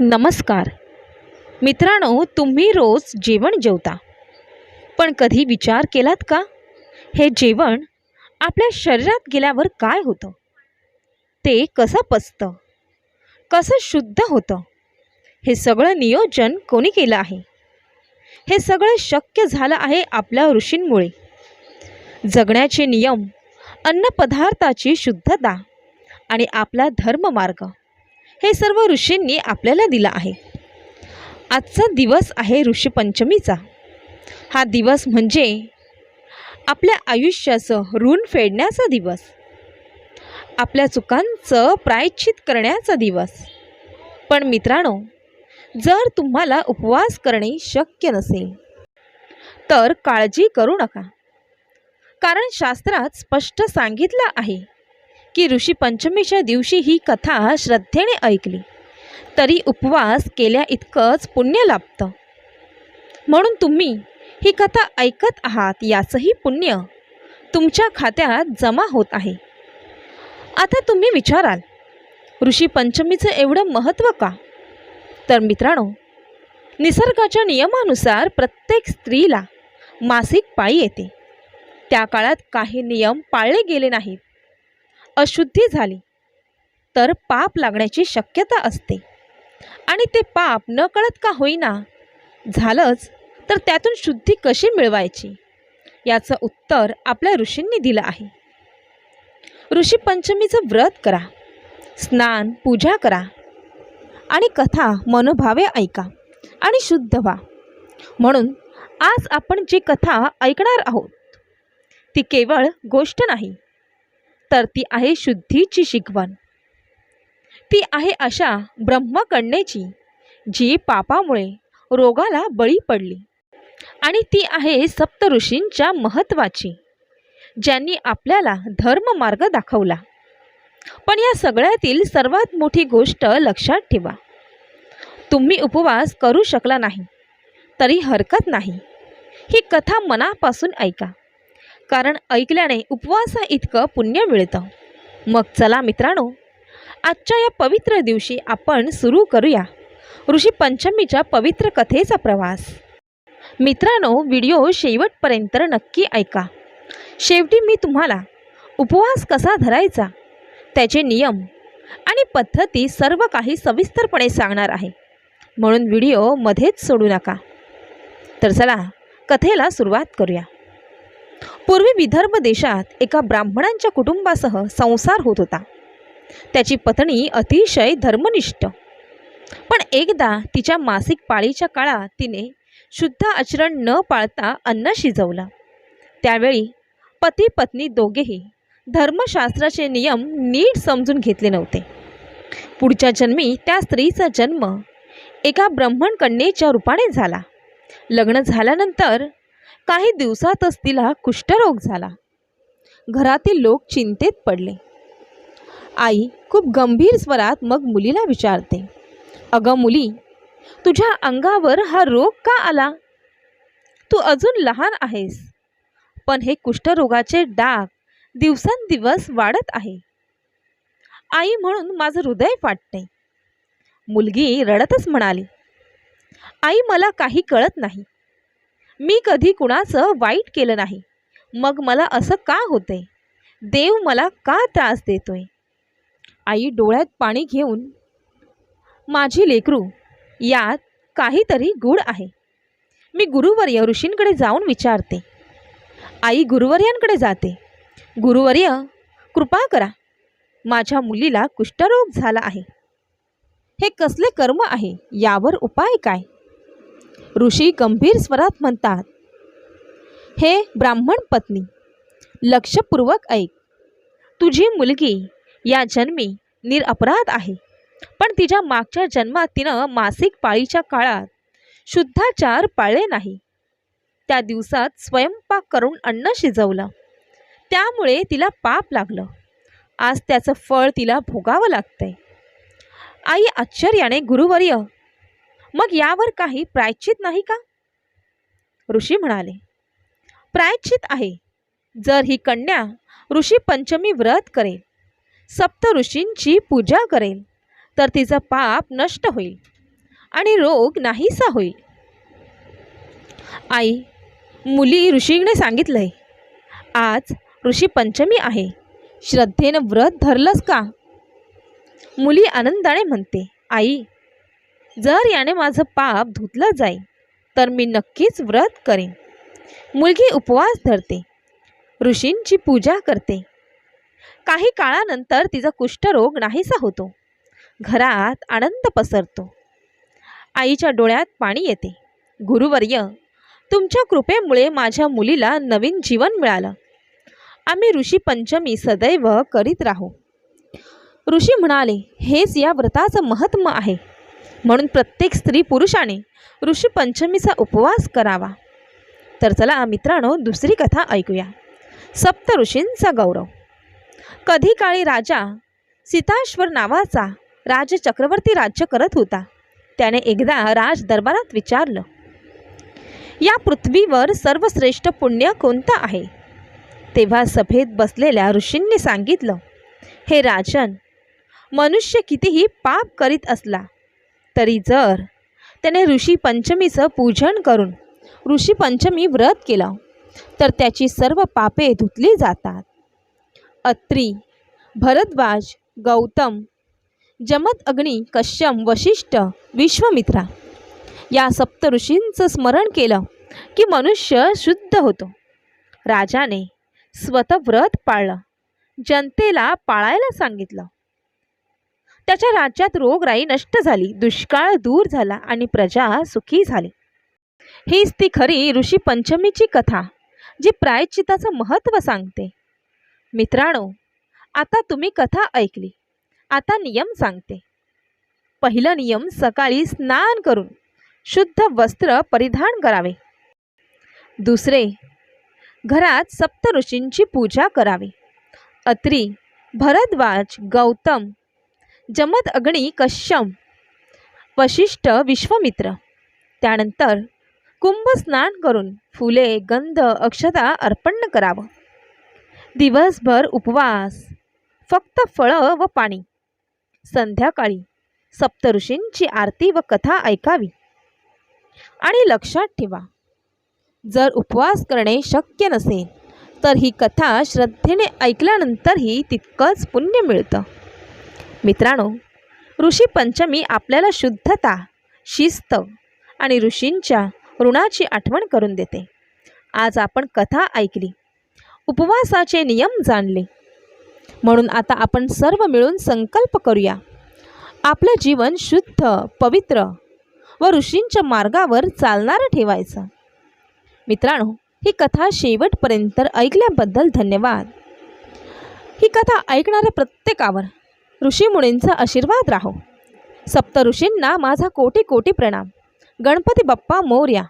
नमस्कार. मित्रांनो तुम्ही रोज जेवण जेवता. पण कधी विचार केलात का? हे जेवण आपल्या शरीरात गेल्यावर काय होतं? ते कसं पचतं? कसं शुद्ध होतं? हे सगळं नियोजन कोणी केलं आहे? हे सगळं शक्य झालं आहे आपल्या ऋषींमुळे. जगण्याचे नियम अन्नपदार्थाची शुद्धता आणि आपला धर्ममार्ग. हे सर्व ऋषींनी आपल्याला दिलं आहे. आजचा दिवस आहे ऋषीपंचमीचा. हा दिवस म्हणजे आपल्या आयुष्याचं ऋण फेडण्याचा दिवस. आपल्या चुकांचं प्रायश्चित करण्याचा दिवस. पण मित्रांनो जर तुम्हाला उपवास करणे शक्य नसेल तर काळजी करू नका. कारण शास्त्रात स्पष्ट सांगितलं आहे की ऋषी पंचमीच्या दिवशी ही कथा श्रद्धेने ऐकली. तरी उपवास केल्या इतकंच पुण्य लाभतं. म्हणून तुम्ही ही कथा ऐकत आहात याचंही पुण्य तुमच्या खात्यात जमा होत आहे. आता तुम्ही विचाराल ऋषी पंचमीचं एवढं महत्त्व का? तर मित्रांनो निसर्गाच्या नियमानुसार प्रत्येक स्त्रीला मासिक पाळी येते. त्या काळात काही नियम पाळले गेले नाहीत. अशुद्धी झाली तर पाप लागण्याची शक्यता असते. आणि ते पाप न कळत का होईना झालंच तर त्यातून शुद्धी कशी मिळवायची? याचं उत्तर आपल्या ऋषींनी दिलं आहे. ऋषी पंचमीचं व्रत करा स्नान पूजा करा आणि कथा मनोभावे ऐका आणि शुद्ध व्हा. म्हणून आज आपण जी कथा ऐकणार आहोत ती केवळ गोष्ट नाही तर ती आहे शुद्धीची शिकवण. ती आहे अशा ब्रह्मकन्येची जी पापामुळे रोगाला बळी पडली. आणि ती आहे सप्तऋषींच्या महत्त्वाची ज्यांनी आपल्याला धर्ममार्ग दाखवला. पण या सगळ्यातील सर्वात मोठी गोष्ट लक्षात ठेवा. तुम्ही उपवास करू शकला नाही तरी हरकत नाही. ही कथा मनापासून ऐका. कारण ऐकल्याने उपवासा इतकं पुण्य मिळतं. मग चला मित्रांनो आजच्या या पवित्र दिवशी आपण सुरू करूया. ऋषी पंचमीच्या पवित्र कथेचा प्रवास. मित्रांनो व्हिडिओ शेवटपर्यंत नक्की ऐका. शेवटी मी तुम्हाला उपवास कसा धरायचा त्याचे नियम आणि पद्धती सर्व काही सविस्तरपणे सांगणार आहे. म्हणून व्हिडिओ मध्येच सोडू नका. तर चला कथेला सुरुवात करूया. पूर्वी विदर्भ देशात एका ब्राह्मणांच्या कुटुंबासह संसार होत होता. त्याची पत्नी अतिशय धर्मनिष्ठ. पण एकदा तिच्या मासिक पाळीच्या काळात तिने शुद्ध आचरण न पाळता अन्न शिजवलं. त्यावेळी पती पत्नी दोघेही धर्मशास्त्राचे नियम नीट समजून घेतले नव्हते. पुढच्या जन्मी त्या स्त्रीचा जन्म एका ब्राह्मण कन्येच्या रूपाने झाला. लग्न झाल्यानंतर काही दिवसातच तिला कुष्ठरोग झाला. घरातील लोक चिंतेत पडले. आई खूप गंभीर स्वरात मग मुलीला विचारते अगं मुली तुझ्या अंगावर हा रोग का आला? तू अजून लहान आहेस पण हे कुष्ठरोगाचे डाग दिवसेंदिवस वाढत आहे. आई म्हणून माझं हृदय फाटते. मुलगी रडतच म्हणाली आई मला काही कळत नाही. मी कधी कुणाचं वाईट केलं नाही. मग मला असं का होतंय? देव मला का त्रास देतोय? आई डोळ्यात पाणी घेऊन माझी लेकरू यात काहीतरी गूढ आहे. मी गुरुवर्य ऋषींकडे जाऊन विचारते. आई गुरुवर्यांकडे जाते. गुरुवर्य कृपा करा. माझ्या मुलीला कुष्ठरोग झाला आहे. हे कसले कर्म आहे? यावर उपाय काय? ऋषी गंभीर स्वरात म्हणतात हे ब्राह्मण पत्नी लक्षपूर्वक ऐक. तुझी मुलगी या जन्मी निरअपराध आहे पण तिच्या मागच्या जन्मात तिनं मासिक पाळीच्या काळात शुद्धाचार पाळले नाही. त्या दिवसात स्वयंपाक करून अन्न शिजवलं. त्यामुळे तिला पाप लागलं. आज त्याचं फळ तिला भोगावं लागतंय. आई आश्चर्याने गुरुवर्य मग यावर काही प्रायश्चित नाही का? ऋषी म्हणाले प्रायश्चित आहे. जर ही कन्या ऋषी पंचमी व्रत करेल सप्त ऋषींची पूजा करेल तर तिचं पाप नष्ट होईल आणि रोग नाहीसा होईल. आई मुली ऋषीने सांगितलंय आज ऋषी पंचमी आहे. श्रद्धेनं व्रत धरलंस का? मुली आनंदाने म्हणते आई जर याने माझं पाप धुतलं जाईल तर मी नक्कीच व्रत करेन. मुलगी उपवास धरते ऋषींची पूजा करते. काही काळानंतर तिचा कुष्ठरोग नाहीसा होतो. घरात आनंद पसरतो. आईच्या डोळ्यात पाणी येते. गुरुवर्य तुमच्या कृपेमुळे माझ्या मुलीला नवीन जीवन मिळालं. आम्ही ऋषी पंचमी सदैव करीत राहू. ऋषी म्हणाले हेच या व्रताचं महत्त्व आहे. म्हणून प्रत्येक स्त्री पुरुषाने ऋषी पंचमीचा उपवास करावा. तर चला मित्रांनो दुसरी कथा ऐकूया. सप्त ऋषींचा गौरव. कधी काळी राजा सीताश्वर नावाचा राजचक्रवर्ती राज्य करत होता. त्याने एकदा राज दरबारात विचारलं या पृथ्वीवर सर्वश्रेष्ठ पुण्य कोणतं आहे? तेव्हा सभेत बसलेल्या ऋषींनी सांगितलं हे राजन मनुष्य कितीही पाप करीत असला तरी जर त्याने ऋषी पंचमीचं पूजन करून ऋषी पंचमी व्रत केलं तर त्याची सर्व पापे धुतली जातात. अत्री भरद्वाज गौतम जमत अग्नी कश्यम वशिष्ठ विश्वमित्रा या सप्त ऋषींचं स्मरण केलं की मनुष्य शुद्ध होतो. राजाने स्वतः व्रत पाळलं जनतेला पाळायला सांगितलं. त्याच्या राज्यात रोगराई नष्ट झाली दुष्काळ दूर झाला आणि प्रजा सुखी झाली. हीच ती खरी ऋषी पंचमीची कथा जी प्रायश्चिताचं महत्त्व सांगते. मित्रांनो आता तुम्ही कथा ऐकली आता नियम सांगते. पहिला नियम सकाळी स्नान करून शुद्ध वस्त्र परिधान करावे. दुसरे घरात सप्त ऋषींची पूजा करावी. अत्री भरद्वाज गौतम जमद अग्नी कश्यम वशिष्ठ विश्वमित्र. त्यानंतर कुंभ स्नान करून फुले गंध अक्षता अर्पण करावं. दिवसभर उपवास फक्त फळं व पाणी. संध्याकाळी सप्तऋषींची आरती व कथा ऐकावी. आणि लक्षात ठेवा जर उपवास करणे शक्य नसेल तर ही कथा श्रद्धेने ऐकल्यानंतरही तितकंच पुण्य मिळतं. मित्रांनो ऋषी पंचमी आपल्याला शुद्धता शिस्त आणि ऋषींच्या ऋणाची आठवण करून देते. आज आपण कथा ऐकली. उपवासाचे नियम जाणले. म्हणून आता आपण सर्व मिळून संकल्प करूया. आपलं जीवन शुद्ध पवित्र व ऋषींच्या मार्गावर चालणारं ठेवायचं. मित्रांनो ही कथा शेवटपर्यंत ऐकल्याबद्दल धन्यवाद. ही कथा ऐकणाऱ्या प्रत्येकावर ऋषीमुनींचा आशीर्वाद राहो. सप्त ऋषींना माझा कोटी कोटी प्रणाम. गणपती बाप्पा मोर्या.